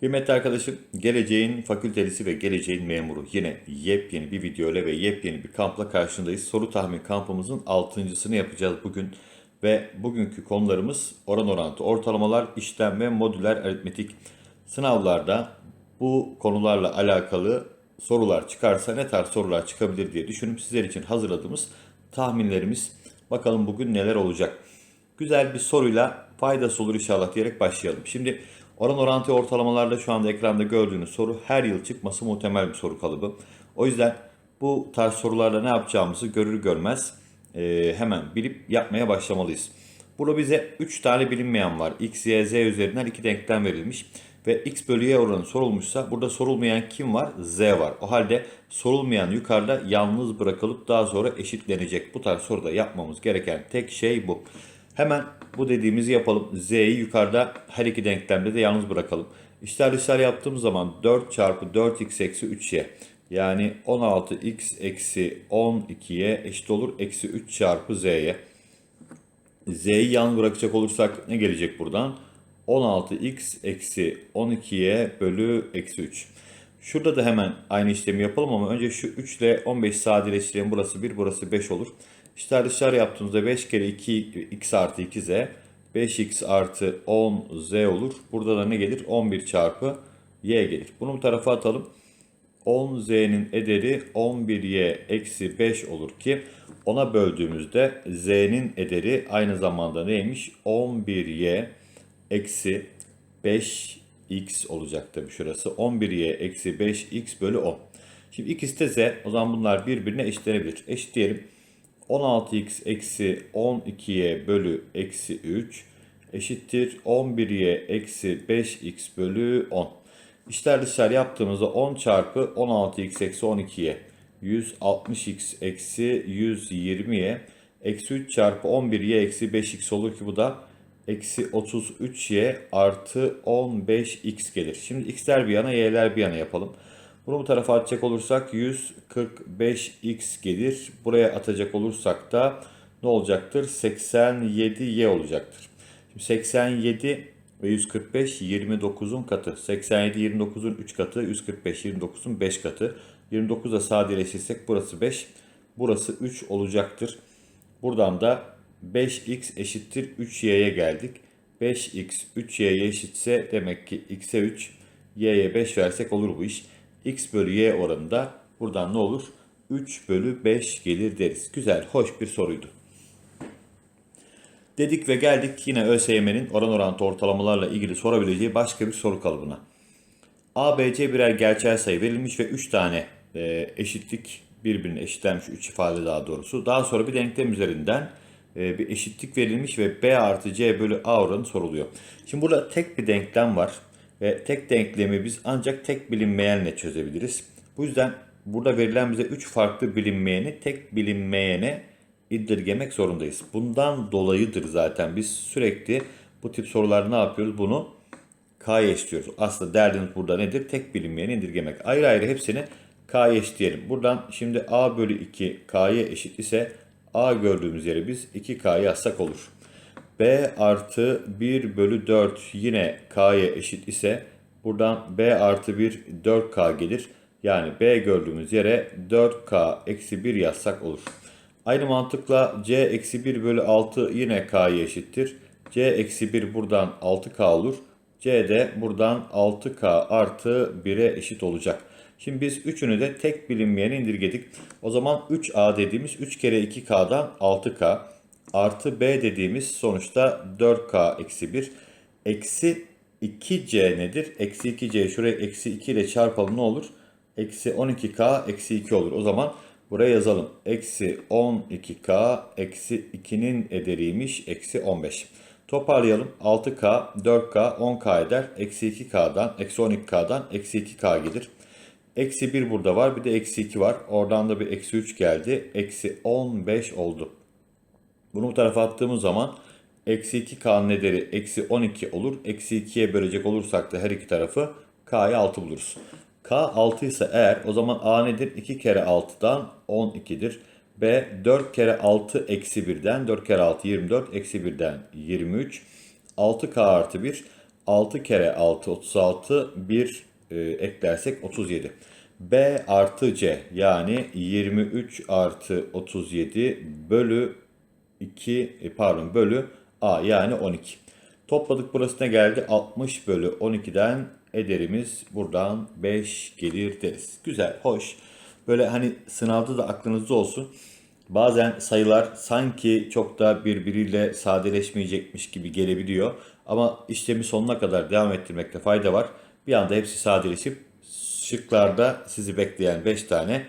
Kıymetli arkadaşım, geleceğin fakültelisi ve geleceğin memuru yine yepyeni bir video ile ve yepyeni bir kampla karşındayız. Soru tahmin kampımızın altıncısını yapacağız bugün. Ve bugünkü konularımız oran orantı, ortalamalar, işlem ve modüler aritmetik. Sınavlarda bu konularla alakalı sorular çıkarsa ne tarz sorular çıkabilir diye düşünüp sizler için hazırladığımız tahminlerimiz. Bakalım bugün neler olacak. Güzel bir soruyla faydası olur inşallah diyerek başlayalım. Şimdi oran orantı ortalamalarda şu anda ekranda gördüğünüz soru her yıl çıkması muhtemel bir soru kalıbı. O yüzden bu tarz sorularda ne yapacağımızı görür görmez e, hemen bilip yapmaya başlamalıyız. Burada bize 3 tane bilinmeyen var. X, Y, Z üzerinden iki denklem verilmiş. Ve X bölü Y oranı sorulmuşsa burada sorulmayan kim var? Z var. O halde sorulmayan yukarıda yalnız bırakılıp daha sonra eşitlenecek. Bu tarz soruda yapmamız gereken tek şey bu. Hemen bu dediğimizi yapalım. Z'yi yukarıda her iki denklemde de yalnız bırakalım. İşler dışlar yaptığımız zaman 4 çarpı 4x eksi 3y yani 16x eksi 12y eşit olur. Eksi 3 çarpı z'ye. Z'yi yalnız bırakacak olursak ne gelecek buradan? 16x eksi 12y bölü eksi 3. Şurada da hemen aynı işlemi yapalım ama önce şu 3 ile 15 sadeleştirelim. Burası 1, burası 5 olur. İşler dışlar yaptığımızda 5 kere 2 x artı 2z 5x artı 10z olur. Burada da ne gelir? 11 çarpı y gelir. Bunu bu tarafa atalım. 10z'nin ederi 11y eksi 5 olur ki ona böldüğümüzde z'nin ederi aynı zamanda neymiş? 11y eksi 5x olacak tabii şurası. 11y eksi 5x bölü 10. Şimdi ikisi de z. O zaman bunlar birbirine eşitlenebilir. Eşitleyelim. 16x eksi 12y bölü eksi 3 eşittir 11y eksi 5x bölü 10. İşler dışlar yaptığımızda 10 çarpı 16x eksi 12y 160x eksi 120y eksi 3 çarpı 11y eksi 5x olur ki bu da eksi 33y artı 15x gelir. Şimdi x'ler bir yana y'ler bir yana yapalım. Bunu bu tarafa atacak olursak 145x gelir. Buraya atacak olursak da ne olacaktır? 87y olacaktır. Şimdi 87 ve 145 29'un katı. 87 29'un 3 katı. 145 29'un 5 katı. 29'da sadeleşirsek burası 5. Burası 3 olacaktır. Buradan da 5x eşittir 3y'ye geldik. 5x 3y'ye eşitse demek ki x'e 3, y'ye 5 versek olur bu iş. X bölü y oranında buradan ne olur? 3 bölü 5 gelir deriz. Güzel, hoş bir soruydu. Dedik ve geldik yine ÖSYM'nin oran orantı ortalamalarla ilgili sorabileceği başka bir soru kalıbına. A, B, C birer gerçel sayı verilmiş ve 3 tane e, eşitlik birbirine eşitlenmiş 3 ifade daha doğrusu. Daha sonra bir denklem üzerinden e, bir eşitlik verilmiş ve B artı C bölü A oranı soruluyor. Şimdi burada tek bir denklem var ve tek denklemi biz ancak tek bilinmeyenle çözebiliriz. Bu yüzden burada verilen bize 3 farklı bilinmeyeni tek bilinmeyene indirgemek zorundayız. Bundan dolayıdır zaten biz sürekli bu tip sorular ne yapıyoruz? Bunu K'ya eşliyoruz. Aslında derdimiz burada nedir? Tek bilinmeyeni indirgemek. Ayrı ayrı hepsini K'ya eşitleyelim. Buradan şimdi A bölü 2 K'ya eşit ise A gördüğümüz yere biz 2K'yı yazsak olur. B artı 1 bölü 4 yine K'ya eşit ise buradan B artı 1 4K gelir. Yani B gördüğümüz yere 4K eksi 1 yazsak olur. Aynı mantıkla C eksi 1 bölü 6 yine K'ya eşittir. C eksi 1 buradan 6K olur. C de buradan 6K artı 1'e eşit olacak. Şimdi biz üçünü de tek bilinmeyeni indirgedik. O zaman 3A dediğimiz 3 kere 2K'dan 6K artı B dediğimiz sonuçta 4K eksi 1 eksi 2C nedir? Eksi 2C şuraya eksi 2 ile çarpalım ne olur? Eksi 12K eksi 2 olur. O zaman buraya yazalım. Eksi 12K eksi 2'nin ederiymiş. Eksi 15. Toparlayalım. 6K, 4K, 10K eder. Eksi 2K'dan, eksi 12K'dan eksi 2K gelir. Eksi 1 burada var. Bir de eksi 2 var. Oradan da bir eksi 3 geldi. Eksi 15 oldu. Bunu bu tarafa attığımız zaman eksi 2K'nın ederi eksi 12 olur. Eksi 2'ye bölecek olursak da her iki tarafı K'ya 6 buluruz. K 6 ise eğer o zaman A nedir? 2 kere 6'dan 12'dir. B 4 kere 6 eksi 1'den 4 kere 6 24 eksi 1'den 23. 6K artı 1 6 kere 6 36 1 e, eklersek 37. B artı C yani 23 artı 37 bölü 2 e, pardon bölü A yani 12. Topladık burası ne geldi? 60 bölü 12'den ederimiz buradan 5 gelir deriz. Güzel, hoş. Böyle hani sınavda da aklınızda olsun. Bazen sayılar sanki çok da birbiriyle sadeleşmeyecekmiş gibi gelebiliyor. Ama işlemi sonuna kadar devam ettirmekte fayda var. Bir anda hepsi sadeleşip şıklarda sizi bekleyen 5 tane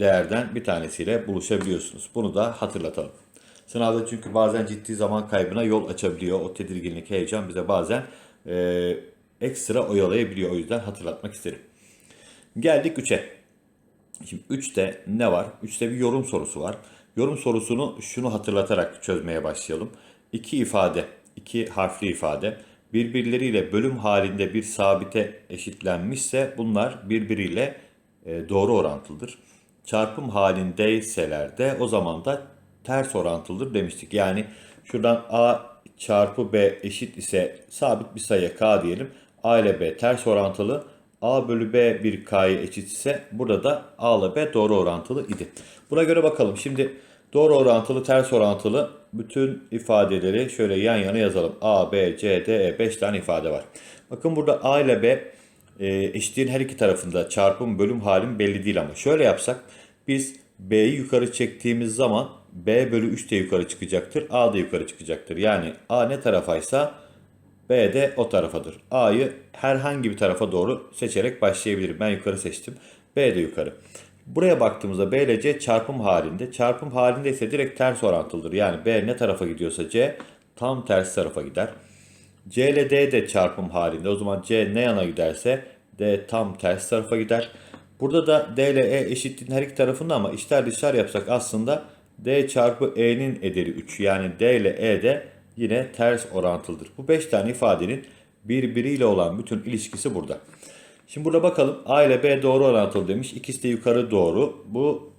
değerden bir tanesiyle buluşabiliyorsunuz. Bunu da hatırlatalım. Sınavda çünkü bazen ciddi zaman kaybına yol açabiliyor. O tedirginlik, heyecan bize bazen e, ekstra oyalayabiliyor. O yüzden hatırlatmak isterim. Geldik 3'e. Şimdi 3'te ne var? 3'te bir yorum sorusu var. Yorum sorusunu şunu hatırlatarak çözmeye başlayalım. İki ifade, iki harfli ifade birbirleriyle bölüm halinde bir sabite eşitlenmişse bunlar birbiriyle e, doğru orantılıdır. Çarpım halindeyseler de o zaman da ters orantılıdır demiştik. Yani şuradan a çarpı b eşit ise sabit bir sayıya k diyelim. a ile b ters orantılı. a bölü b bir k'ya eşit ise burada da a ile b doğru orantılı idi. Buna göre bakalım. Şimdi doğru orantılı ters orantılı bütün ifadeleri şöyle yan yana yazalım. a, b, c, d, e 5 tane ifade var. Bakın burada a ile b e, eşitliğin her iki tarafında çarpım bölüm halim belli değil ama şöyle yapsak biz b'yi yukarı çektiğimiz zaman b bölü 3 de yukarı çıkacaktır. a da yukarı çıkacaktır. Yani a ne tarafaysa b de o tarafadır. a'yı herhangi bir tarafa doğru seçerek başlayabilirim. Ben yukarı seçtim. b de yukarı. Buraya baktığımızda b ile c çarpım halinde. Çarpım halinde ise direkt ters orantılıdır. Yani b ne tarafa gidiyorsa c tam ters tarafa gider. c ile d de çarpım halinde. O zaman c ne yana giderse d tam ters tarafa gider. Burada da d ile e eşitliğin her iki tarafında ama içler dışlar yapsak aslında d çarpı e'nin ederi 3. Yani d ile e de yine ters orantılıdır. Bu 5 tane ifadenin birbiriyle olan bütün ilişkisi burada. Şimdi burada bakalım a ile b doğru orantılı demiş. İkisi de yukarı doğru. Bu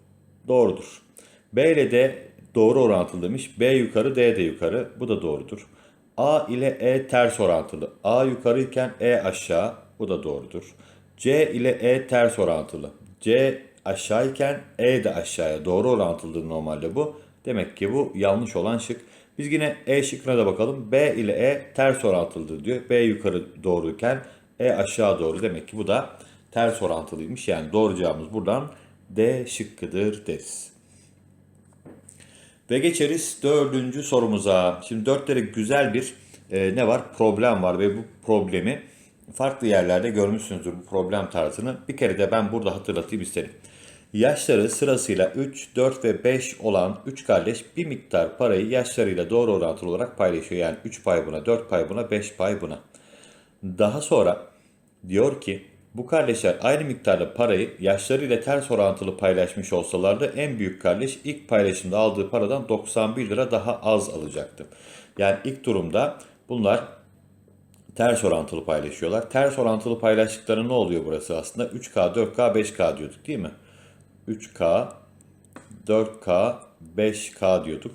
doğrudur. b ile d doğru orantılı demiş. b yukarı d de yukarı. Bu da doğrudur. a ile e ters orantılı. a yukarıyken e aşağı. Bu da doğrudur. c ile e ters orantılı. c aşağıyken E de aşağıya doğru orantılıdır normalde bu. Demek ki bu yanlış olan şık. Biz yine E şıkkına da bakalım. B ile E ters orantılıdır diyor. B yukarı doğruyken E aşağı doğru. Demek ki bu da ters orantılıymış. Yani doğru cevabımız buradan D şıkkıdır deriz. Ve geçeriz dördüncü sorumuza. Şimdi dörtlere güzel bir e, ne var? Problem var ve bu problemi farklı yerlerde görmüşsünüzdür bu problem tarzını. Bir kere de ben burada hatırlatayım isterim. Yaşları sırasıyla 3, 4 ve 5 olan 3 kardeş bir miktar parayı yaşlarıyla doğru orantılı olarak paylaşıyor. Yani 3 pay buna, 4 pay buna, 5 pay buna. Daha sonra diyor ki bu kardeşler aynı miktarda parayı yaşlarıyla ters orantılı paylaşmış olsalardı en büyük kardeş ilk paylaşımda aldığı paradan 91 lira daha az alacaktı. Yani ilk durumda bunlar ters orantılı paylaşıyorlar. Ters orantılı paylaştıkları ne oluyor burası aslında? 3K, 4K, 5K diyorduk değil mi? 3K, 4K, 5K diyorduk.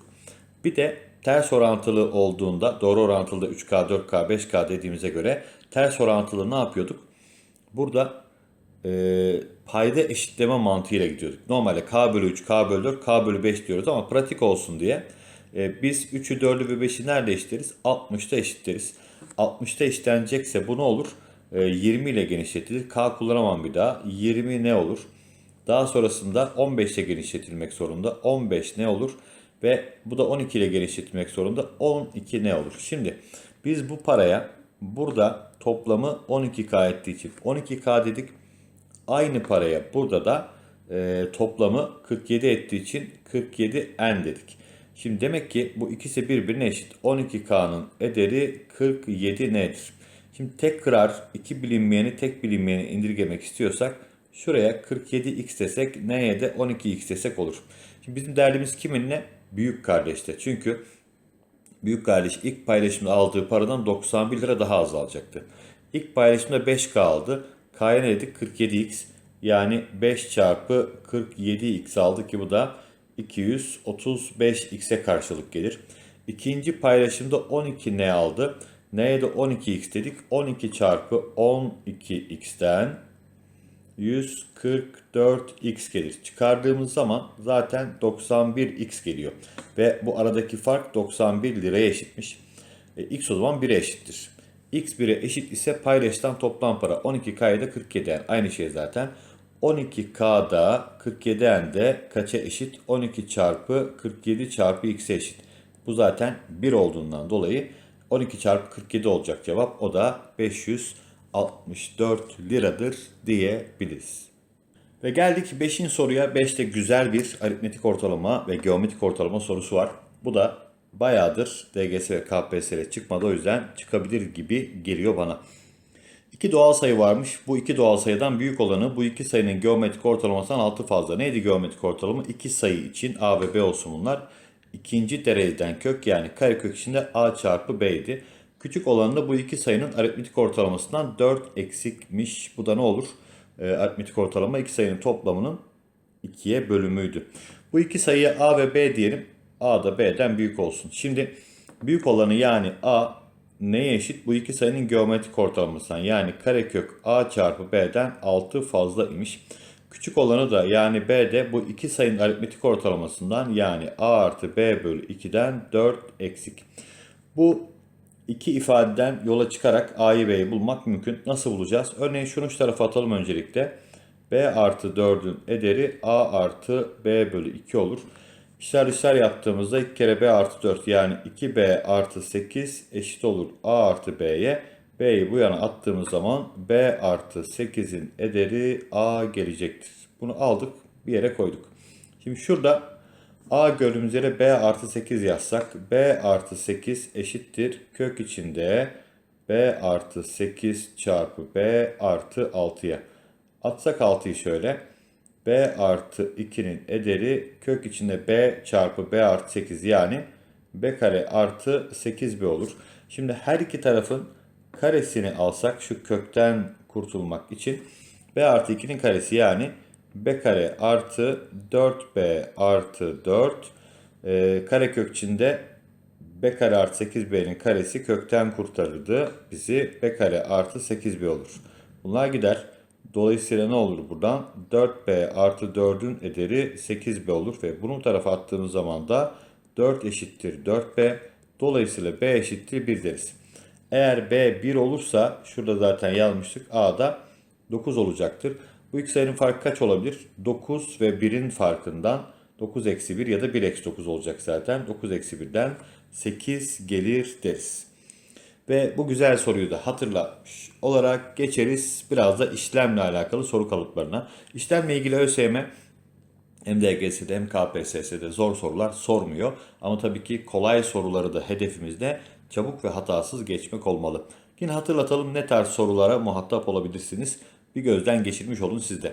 Bir de ters orantılı olduğunda, doğru orantılı 3K, 4K, 5K dediğimize göre ters orantılı ne yapıyorduk? Burada e, payda eşitleme mantığıyla gidiyorduk. Normalde K bölü 3, K bölü 4, K bölü 5 diyoruz ama pratik olsun diye e, biz 3'ü, 4'ü ve 5'i nerede eşitleriz? 60'ta eşitleriz. 60'ta eşitlenecekse bu ne olur? E, 20 ile genişletilir. K kullanamam bir daha. 20 ne olur? Daha sonrasında 15 ile genişletilmek zorunda. 15 ne olur? Ve bu da 12 ile genişletilmek zorunda. 12 ne olur? Şimdi biz bu paraya burada toplamı 12K ettiği için 12K dedik. Aynı paraya burada da e, toplamı 47 ettiği için 47N dedik. Şimdi demek ki bu ikisi birbirine eşit. 12K'nın ederi 47 nedir? Şimdi tek kırar iki bilinmeyeni tek bilinmeyeni indirgemek istiyorsak Şuraya 47x desek neye de 12x desek olur. Şimdi bizim derdimiz kiminle? Büyük kardeşte. Çünkü büyük kardeş ilk paylaşımda aldığı paradan 91 lira daha az alacaktı. İlk paylaşımda 5K aldı. K'ya ne dedik? 47x. Yani 5 çarpı 47x aldı ki bu da 235x'e karşılık gelir. İkinci paylaşımda 12 ne aldı? Neye de 12x dedik. 12 çarpı 12x'ten 144x gelir. Çıkardığımız zaman zaten 91x geliyor. Ve bu aradaki fark 91 liraya eşitmiş. E, x o zaman 1'e eşittir. x 1'e eşit ise paylaşılan toplam para 12k'ya da 47 yani aynı şey zaten. 12k'da 47'en de kaça eşit? 12 çarpı 47 çarpı x'e eşit. Bu zaten 1 olduğundan dolayı 12 çarpı 47 olacak cevap. O da 564 liradır diyebiliriz. Ve geldik 5. soruya. 5'te güzel bir aritmetik ortalama ve geometrik ortalama sorusu var. Bu da bayağıdır DGS ve KPSS çıkmadı o yüzden çıkabilir gibi geliyor bana. İki doğal sayı varmış. Bu iki doğal sayıdan büyük olanı bu iki sayının geometrik ortalamasından 6 fazla. Neydi geometrik ortalama? İki sayı için A ve B olsun bunlar. İkinci dereceden kök yani karekök içinde A çarpı B'ydi. Küçük olanı da bu iki sayının aritmetik ortalamasından 4 eksikmiş. Bu da ne olur? E, aritmetik ortalama iki sayının toplamının 2'ye bölümüydü. Bu iki sayıya A ve B diyelim. A da B'den büyük olsun. Şimdi büyük olanı yani A neye eşit? Bu iki sayının geometrik ortalamasından yani karekök A çarpı B'den 6 fazla imiş. Küçük olanı da yani B de bu iki sayının aritmetik ortalamasından yani A artı B bölü 2'den 4 eksik. Bu iki ifadeden yola çıkarak A'yı B'yi bulmak mümkün. Nasıl bulacağız? Örneğin şunu şu tarafa atalım öncelikle. B artı 4'ün ederi A artı B bölü 2 olur. İşler dışlar yaptığımızda 2 kere B artı 4 yani 2B artı 8 eşit olur A artı B'ye. B'yi bu yana attığımız zaman B artı 8'in ederi A gelecektir. Bunu aldık bir yere koyduk. Şimdi şurada A gördüğümüz yere B artı 8 yazsak B artı 8 eşittir kök içinde B artı 8 çarpı B artı 6'ya. Atsak 6'yı şöyle. B artı 2'nin ederi kök içinde B çarpı B artı 8 yani B kare artı 8B olur. Şimdi her iki tarafın karesini alsak şu kökten kurtulmak için B artı 2'nin karesi yani B kare artı 4B artı 4 e, kare kök içinde B kare artı 8B'nin karesi kökten kurtarırdı. Bizi B kare artı 8B olur. Bunlar gider. Dolayısıyla ne olur buradan? 4B artı 4'ün ederi 8B olur ve bunu tarafa attığımız zaman da 4 eşittir 4B. Dolayısıyla B eşittir 1 deriz. Eğer B 1 olursa şurada zaten yazmıştık A da 9 olacaktır. Bu iki sayının farkı kaç olabilir? 9 ve 1'in farkından 9 eksi 1 ya da 1 eksi 9 olacak zaten. 9 eksi 1'den 8 gelir deriz. Ve bu güzel soruyu da hatırlamış olarak geçeriz biraz da işlemle alakalı soru kalıplarına. İşlemle ilgili ÖSYM hem DGS'de hem KPSS'de zor sorular sormuyor. Ama tabii ki kolay soruları da hedefimizde çabuk ve hatasız geçmek olmalı. Yine hatırlatalım ne tarz sorulara muhatap olabilirsiniz. Bir gözden geçirmiş olun sizde.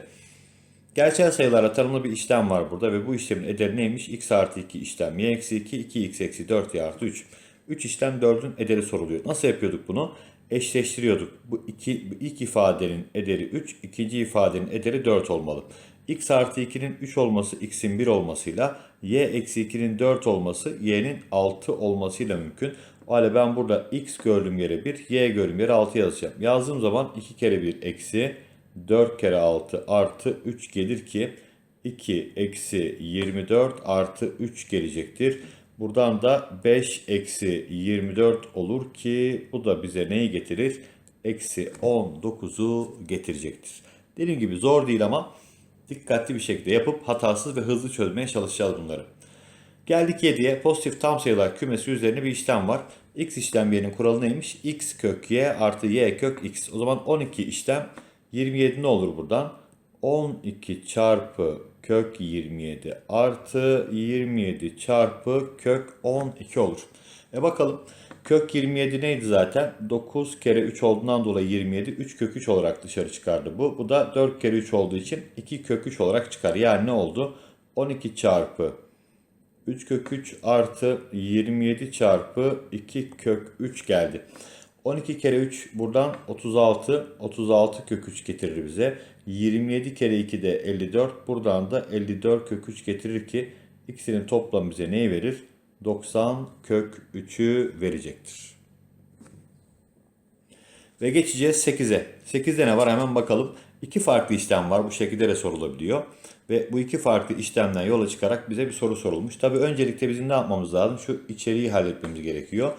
Gerçel sayılara tanımlı bir işlem var burada ve bu işlemin ederi neymiş? x artı 2 işlem y eksi 2, 2x eksi 4 y artı 3. 3 işlem 4'ün ederi soruluyor. Nasıl yapıyorduk bunu? Eşleştiriyorduk. Bu iki, ilk ifadenin ederi 3, ikinci ifadenin ederi 4 olmalı. x artı 2'nin 3 olması x'in 1 olmasıyla y eksi 2'nin 4 olması y'nin 6 olmasıyla mümkün. O halde ben burada x gördüğüm yere 1, y gördüğüm yere 6 yazacağım. Yazdığım zaman 2 kere 1 eksi 4 kere 6 artı 3 gelir ki 2 eksi 24 artı 3 gelecektir. Buradan da 5 eksi 24 olur ki bu da bize neyi getirir? Eksi 19'u getirecektir. Dediğim gibi zor değil ama dikkatli bir şekilde yapıp hatasız ve hızlı çözmeye çalışacağız bunları. Geldik 7'ye. Pozitif tam sayılar kümesi üzerine bir işlem var. X işlem yerinin kuralı neymiş? X kök y artı y kök x. O zaman 12 işlem 27 ne olur buradan? 12 çarpı kök 27 artı 27 çarpı kök 12 olur. E bakalım kök 27 neydi zaten? 9 kere 3 olduğundan dolayı 27 3 kök 3 olarak dışarı çıkardı bu. Bu da 4 kere 3 olduğu için 2 kök 3 olarak çıkar. Yani ne oldu? 12 çarpı 3 kök 3 artı 27 çarpı 2 kök 3 geldi. 12 kere 3 buradan 36. 36 kök 3 getirir bize. 27 kere 2 de 54. Buradan da 54 kök 3 getirir ki ikisinin toplamı bize neyi verir? 90 kök 3'ü verecektir. Ve geçeceğiz 8'e. 8'de ne var hemen bakalım. İki farklı işlem var. Bu şekilde de sorulabiliyor. Ve bu iki farklı işlemden yola çıkarak bize bir soru sorulmuş. Tabi öncelikle bizim ne yapmamız lazım? Şu içeriği halletmemiz gerekiyor.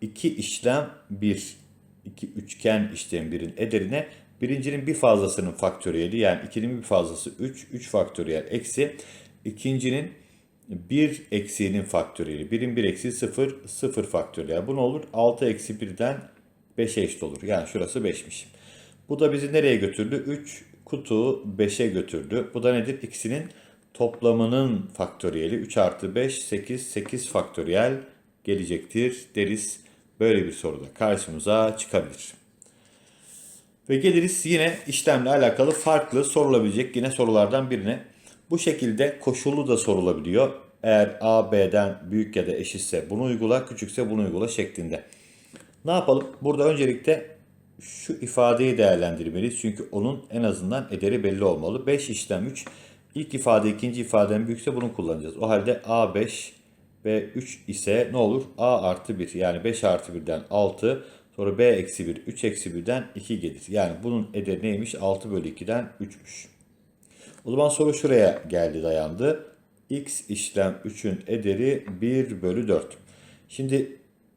İki işlem bir, iki üçgen işlem birin ederine birincinin bir fazlasının faktöriyeli yani 2'nin bir fazlası 3, 3 faktöriyel eksi ikincinin 1 eksiğinin faktöriyeli. 1'in 1 eksiği 0, 0 faktöriyel. Bu ne olur? 6 eksi 1'den 5'e eşit olur. Yani şurası 5'miş. Bu da bizi nereye götürdü? 3 kutu 5'e götürdü. Bu da nedir? İkisinin toplamının faktöriyeli. 3 artı 5, 8, 8 faktöriyel gelecektir deriz. Böyle bir soruda karşımıza çıkabilir. Ve geliriz yine işlemle alakalı farklı sorulabilecek yine sorulardan birine. Bu şekilde koşullu da sorulabiliyor. Eğer A, B'den büyük ya da eşitse bunu uygula, küçükse bunu uygula şeklinde. Ne yapalım? Burada öncelikle şu ifadeyi değerlendirmeliyiz. Çünkü onun en azından ederi belli olmalı. 5 işlem 3. İlk ifade ikinci ifadeden büyükse bunu kullanacağız. O halde A 5 ve 3 ise ne olur? A artı 1 yani 5 artı 1'den 6 sonra B eksi 1 3 eksi 1'den 2 gelir. Yani bunun ederi neymiş? 6 bölü 2'den 3'müş. O zaman soru şuraya geldi dayandı. X işlem 3'ün ederi 1 bölü 4. Şimdi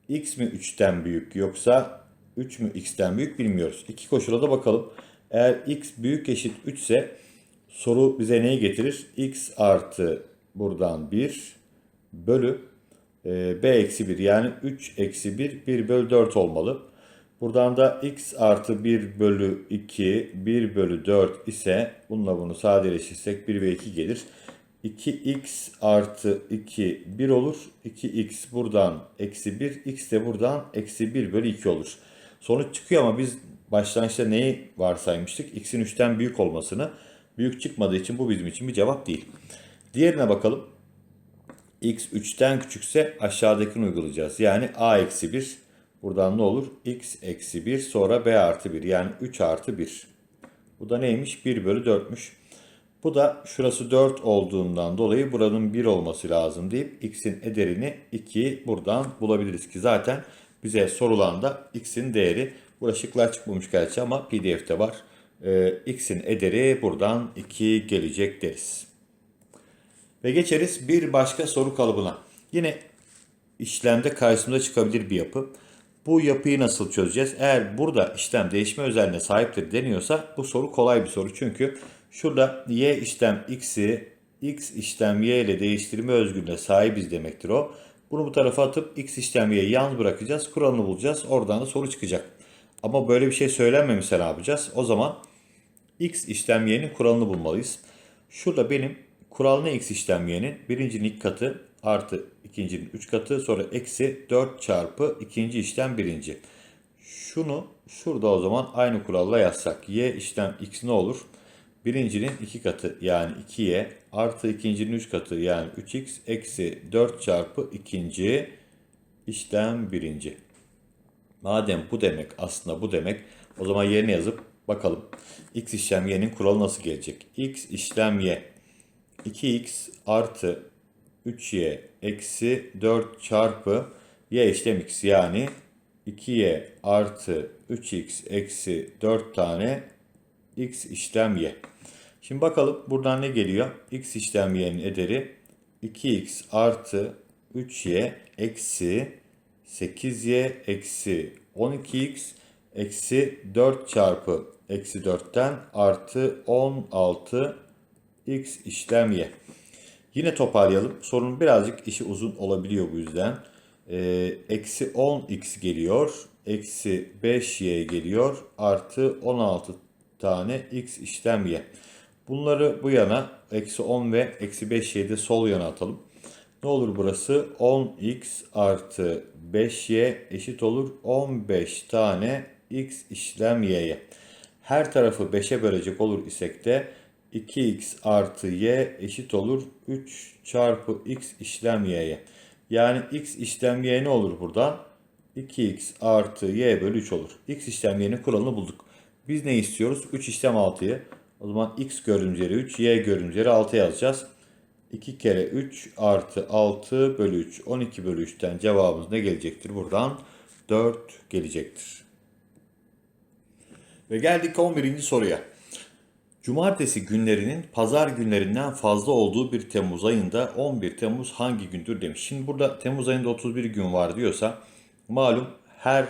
x mi 3'ten büyük yoksa 3 mü x'ten büyük bilmiyoruz. İki koşula da bakalım. Eğer x büyük eşit 3 ise soru bize neyi getirir? x artı buradan 1 bölü b eksi 1 yani 3 eksi 1 1 bölü 4 olmalı. Buradan da x artı 1 bölü 2 1 bölü 4 ise bununla bunu sadeleştirsek 1 ve 2 gelir. 2x artı 2 1 olur. 2x buradan eksi 1 x de buradan eksi 1 bölü 2 olur. Sonuç çıkıyor ama biz başlangıçta neyi varsaymıştık? x'in 3'ten büyük olmasını. Büyük çıkmadığı için bu bizim için bir cevap değil. Diğerine bakalım. x 3'ten küçükse aşağıdakini uygulayacağız. Yani a eksi 1 buradan ne olur? x eksi 1 sonra b artı 1 yani 3 artı 1. Bu da neymiş? 1 bölü 4'müş. Bu da şurası 4 olduğundan dolayı buranın 1 olması lazım deyip x'in ederini 2 buradan bulabiliriz ki zaten bize sorulan da x'in değeri. Burada şıklar çıkmamış gerçi ama pdf'te var. Ee, x'in ederi buradan 2 gelecek deriz. Ve geçeriz bir başka soru kalıbına. Yine işlemde karşımıza çıkabilir bir yapı. Bu yapıyı nasıl çözeceğiz? Eğer burada işlem değişme özelliğine sahiptir deniyorsa bu soru kolay bir soru. Çünkü şurada y işlem x'i x işlem y ile değiştirme özgürlüğüne sahibiz demektir o. Bunu bu tarafa atıp x işlem y'yi yalnız bırakacağız. Kuralını bulacağız. Oradan da soru çıkacak. Ama böyle bir şey söylenmemişse ne yapacağız? O zaman x işlem y'nin kuralını bulmalıyız. Şurada benim kural ne x işlem y'nin? Birincinin ilk katı artı ikincinin 3 katı sonra eksi 4 çarpı ikinci işlem birinci. Şunu şurada o zaman aynı kuralla yazsak. Y işlem x ne olur? Birincinin 2 katı yani 2y artı ikincinin 3 katı yani 3x eksi 4 çarpı ikinci işlem birinci. Madem bu demek aslında bu demek o zaman yerine yazıp bakalım. x işlem y'nin kuralı nasıl gelecek? x işlem y 2x artı 3y eksi 4 çarpı y işlem x yani 2y artı 3x eksi 4 tane x işlem y. Şimdi bakalım buradan ne geliyor? x işlem y'nin ederi 2x artı 3y eksi 8y eksi 12x eksi 4 çarpı eksi 4'ten artı 16 x işlem y. Yine toparlayalım. Sorunun birazcık işi uzun olabiliyor bu yüzden. Ee, eksi 10x geliyor. Eksi 5y geliyor. Artı 16 tane x işlem y. Bunları bu yana eksi 10 ve eksi 5y'yi de sol yana atalım. Ne olur burası? 10x artı 5y eşit olur 15 tane x işlem y'ye. Her tarafı 5'e bölecek olur isek de 2x artı y eşit olur 3 çarpı x işlem y'ye. Yani x işlem y ne olur buradan? 2x artı y bölü 3 olur. x işlem y'nin kuralını bulduk. Biz ne istiyoruz? 3 işlem 6'yı. O zaman x gördüğümüz yere 3, y gördüğümüz yere 6 yazacağız. 2 kere 3 artı 6 bölü 3. 12 bölü 3'ten cevabımız ne gelecektir? Buradan 4 gelecektir. Ve geldik 11. soruya. Cumartesi günlerinin pazar günlerinden fazla olduğu bir Temmuz ayında 11 Temmuz hangi gündür demiş. Şimdi burada Temmuz ayında 31 gün var diyorsa malum her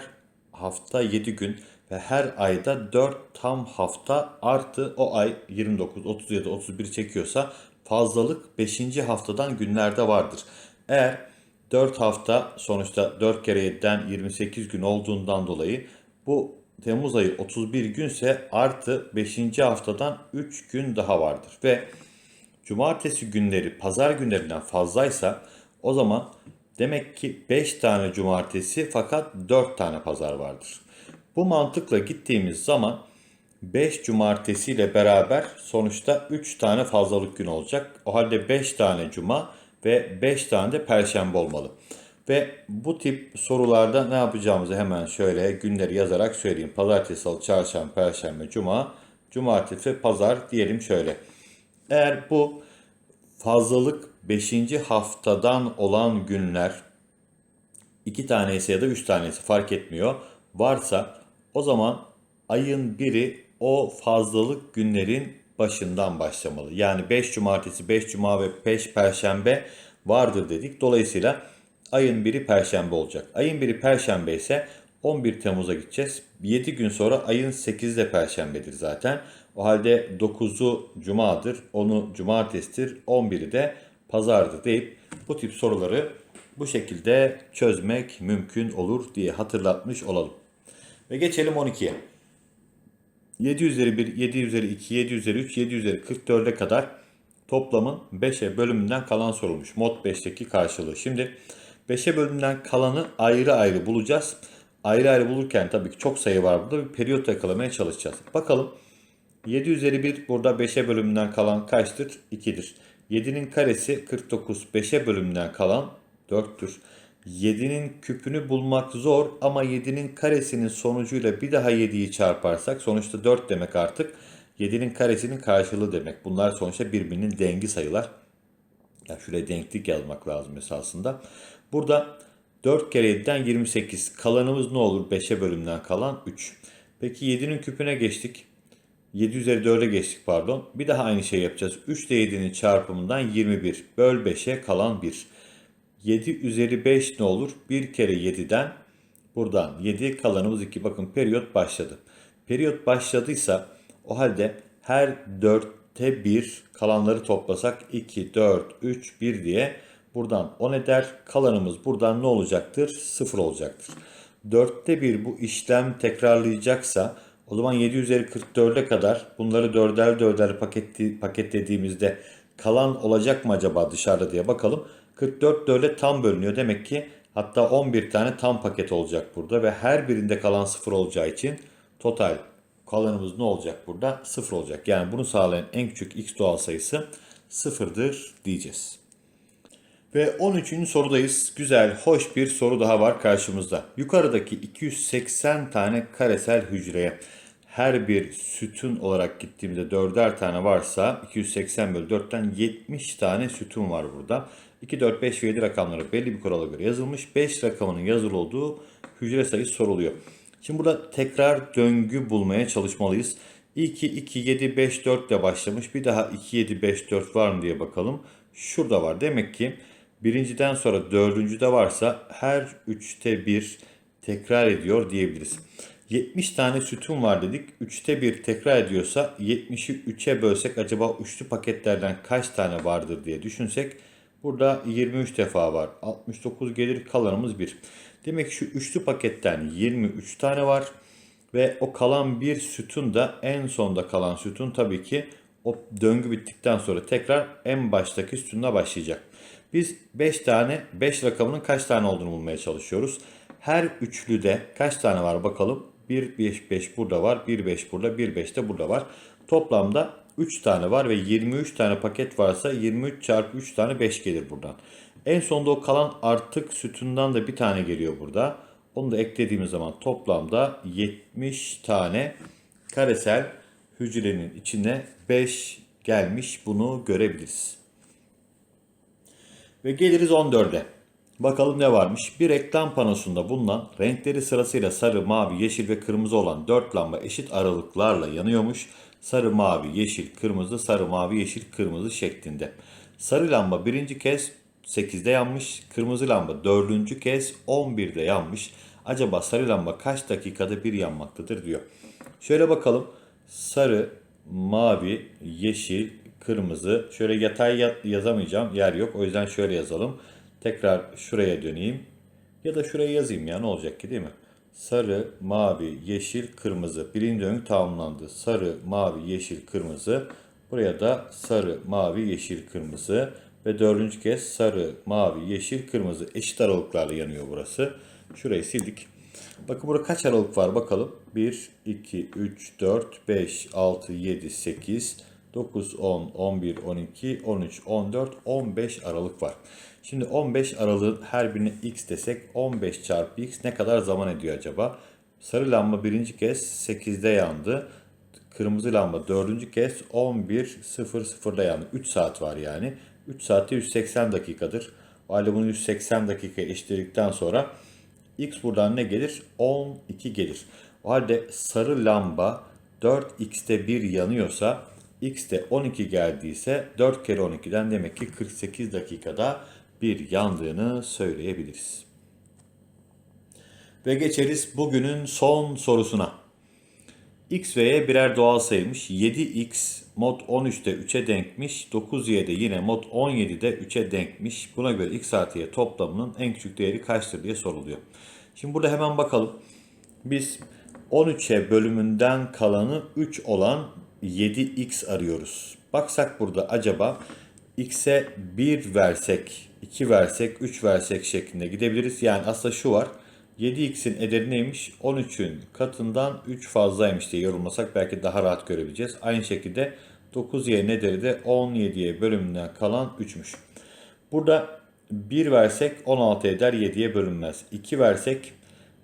hafta 7 gün ve her ayda 4 tam hafta artı o ay 29, 37, 31 çekiyorsa fazlalık 5. haftadan günlerde vardır. Eğer 4 hafta sonuçta 4 kere 7'den 28 gün olduğundan dolayı bu Temmuz ayı 31 günse artı 5. haftadan 3 gün daha vardır. Ve cumartesi günleri pazar günlerinden fazlaysa o zaman demek ki 5 tane cumartesi fakat 4 tane pazar vardır. Bu mantıkla gittiğimiz zaman 5 cumartesi ile beraber sonuçta 3 tane fazlalık gün olacak. O halde 5 tane cuma ve 5 tane de perşembe olmalı. Ve bu tip sorularda ne yapacağımızı hemen şöyle günleri yazarak söyleyeyim. Pazartesi, salı, çarşamba, perşembe, cuma, cumartesi pazar diyelim şöyle. Eğer bu fazlalık 5. haftadan olan günler 2 tanesi ya da 3 tanesi fark etmiyor. Varsa o zaman ayın biri o fazlalık günlerin başından başlamalı. Yani 5 cumartesi, 5 cuma ve 5 perşembe vardır dedik. Dolayısıyla ayın biri perşembe olacak. Ayın biri perşembe ise 11 Temmuz'a gideceğiz. 7 gün sonra ayın 8'i de perşembedir zaten. O halde 9'u cumadır, 10'u cumartesidir, 11'i de pazardır deyip bu tip soruları bu şekilde çözmek mümkün olur diye hatırlatmış olalım. Ve geçelim 12'ye. 7 üzeri 1, 7 üzeri 2, 7 üzeri 3, 7 üzeri 44'e kadar toplamın 5'e bölümünden kalan sorulmuş. Mod 5'teki karşılığı. Şimdi 5'e bölümünden kalanı ayrı ayrı bulacağız. Ayrı ayrı bulurken tabii ki çok sayı var burada. Bir periyot yakalamaya çalışacağız. Bakalım 7 üzeri 1 burada 5'e bölümünden kalan kaçtır? 2'dir. 7'nin karesi 49. 5'e bölümünden kalan 4'tür. 7'nin küpünü bulmak zor ama 7'nin karesinin sonucuyla bir daha 7'yi çarparsak sonuçta 4 demek artık. 7'nin karesinin karşılığı demek. Bunlar sonuçta birbirinin dengi sayılar. Ya şuraya denklik yazmak lazım esasında. Burada 4 kere 7'den 28. Kalanımız ne olur? 5'e bölümden kalan 3. Peki 7'nin küpüne geçtik. 7 üzeri 4'e geçtik pardon. Bir daha aynı şey yapacağız. 3 ile 7'nin çarpımından 21. Böl 5'e kalan 1. 7 üzeri 5 ne olur? 1 kere 7'den buradan 7 kalanımız 2. Bakın periyot başladı. Periyot başladıysa o halde her 4'te 1 kalanları toplasak 2, 4, 3, 1 diye buradan 10 eder. Kalanımız buradan ne olacaktır? 0 olacaktır. 4'te 1 bu işlem tekrarlayacaksa o zaman 7 üzeri 44'e kadar bunları 4'er 4'er paketli, paketlediğimizde kalan olacak mı acaba dışarıda diye bakalım. 44 4'e tam bölünüyor. Demek ki hatta 11 tane tam paket olacak burada ve her birinde kalan 0 olacağı için total kalanımız ne olacak burada? 0 olacak. Yani bunu sağlayan en küçük x doğal sayısı 0'dır diyeceğiz. Ve 13. sorudayız. Güzel, hoş bir soru daha var karşımızda. Yukarıdaki 280 tane karesel hücreye her bir sütun olarak gittiğimizde 4'er tane varsa 280 bölü 4'ten 70 tane sütun var burada. 2, 4, 5 ve 7 rakamları belli bir kurala göre yazılmış. 5 rakamının yazılı olduğu hücre sayısı soruluyor. Şimdi burada tekrar döngü bulmaya çalışmalıyız. 2, 2, 7, 5, 4 ile başlamış. Bir daha 2, 7, 5, 4 var mı diye bakalım. Şurada var. Demek ki birinciden sonra dördüncüde varsa her üçte bir tekrar ediyor diyebiliriz. 70 tane sütun var dedik. 3'te 1 tekrar ediyorsa 70'i 3'e bölsek acaba üçlü paketlerden kaç tane vardır diye düşünsek burada 23 defa var. 69 gelir kalanımız 1. Demek ki şu üçlü paketten 23 tane var ve o kalan bir sütun da en sonda kalan sütun tabii ki o döngü bittikten sonra tekrar en baştaki sütunla başlayacak. Biz 5 tane 5 rakamının kaç tane olduğunu bulmaya çalışıyoruz. Her üçlüde kaç tane var bakalım. 1, 5, 5 burada var. 1, 5 burada. 1, 5 de burada var. Toplamda 3 tane var ve 23 tane paket varsa 23 çarpı 3 tane 5 gelir buradan. En sonda o kalan artık sütundan da bir tane geliyor burada. Onu da eklediğimiz zaman toplamda 70 tane karesel hücrenin içine 5 gelmiş bunu görebiliriz. Ve geliriz 14'e. Bakalım ne varmış? Bir reklam panosunda bulunan renkleri sırasıyla sarı, mavi, yeşil ve kırmızı olan 4 lamba eşit aralıklarla yanıyormuş. Sarı, mavi, yeşil, kırmızı, sarı, mavi, yeşil, kırmızı şeklinde. Sarı lamba birinci kez 8'de yanmış. Kırmızı lamba dördüncü kez 11'de yanmış. Acaba sarı lamba kaç dakikada bir yanmaktadır diyor. Şöyle bakalım. Sarı, mavi, yeşil, kırmızı. Şöyle yatay ya- yazamayacağım. Yer yok. O yüzden şöyle yazalım. Tekrar şuraya döneyim. Ya da şuraya yazayım ya ne olacak ki değil mi? Sarı, mavi, yeşil, kırmızı. Birinci döngü tamamlandı. Sarı, mavi, yeşil, kırmızı. Buraya da sarı, mavi, yeşil, kırmızı. Ve dördüncü kez sarı, mavi, yeşil, kırmızı. Eşit aralıklarla yanıyor burası. Şurayı sildik. Bakın burada kaç aralık var bakalım. 1, 2, 3, 4, 5, 6, 7, 8, 9, 10, 11, 12, 13, 14, 15 aralık var. Şimdi 15 aralığın her birine x desek 15 çarpı x ne kadar zaman ediyor acaba? Sarı lamba birinci kez 8'de yandı. Kırmızı lamba dördüncü kez 11.00'da yandı. 3 saat var yani. 3 saatte 180 dakikadır. O halde bunu 180 dakika eşitledikten sonra x buradan ne gelir? 12 gelir. O halde sarı lamba 4x'te 1 yanıyorsa x'te 12 geldiyse 4 kere 12'den demek ki 48 dakikada bir yandığını söyleyebiliriz. Ve geçeriz bugünün son sorusuna. X ve Y birer doğal sayıymış. 7X mod 13'te 3'e denkmiş. 9Y de yine mod 17'de 3'e denkmiş. Buna göre X artı Y toplamının en küçük değeri kaçtır diye soruluyor. Şimdi burada hemen bakalım. Biz 13'e bölümünden kalanı 3 olan 7x arıyoruz. Baksak burada acaba x'e 1 versek, 2 versek, 3 versek şeklinde gidebiliriz. Yani aslında şu var. 7x'in ederi neymiş? 13'ün katından 3 fazlaymış diye yorumlasak belki daha rahat görebileceğiz. Aynı şekilde 9y'nin ederi de 17'ye bölümünden kalan 3'müş. Burada 1 versek 16 eder 7'ye bölünmez. 2 versek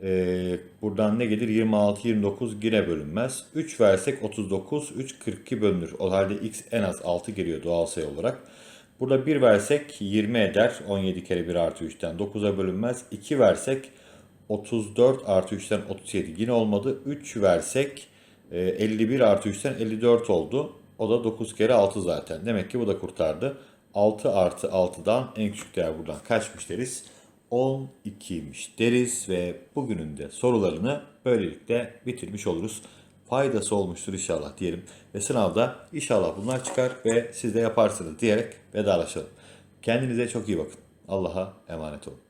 ee, buradan ne gelir? 26, 29 yine bölünmez. 3 versek 39, 3 42 bölünür. O halde x en az 6 geliyor doğal sayı olarak. Burada 1 versek 20 eder. 17 kere 1 artı 3'ten 9'a bölünmez. 2 versek 34 artı 3'ten 37 yine olmadı. 3 versek e, 51 artı 3'ten 54 oldu. O da 9 kere 6 zaten. Demek ki bu da kurtardı. 6 artı 6'dan en küçük değer buradan kaçmış deriz? 12'ymiş deriz ve bugünün de sorularını böylelikle bitirmiş oluruz. Faydası olmuştur inşallah diyelim. Ve sınavda inşallah bunlar çıkar ve siz de yaparsınız diyerek vedalaşalım. Kendinize çok iyi bakın. Allah'a emanet olun.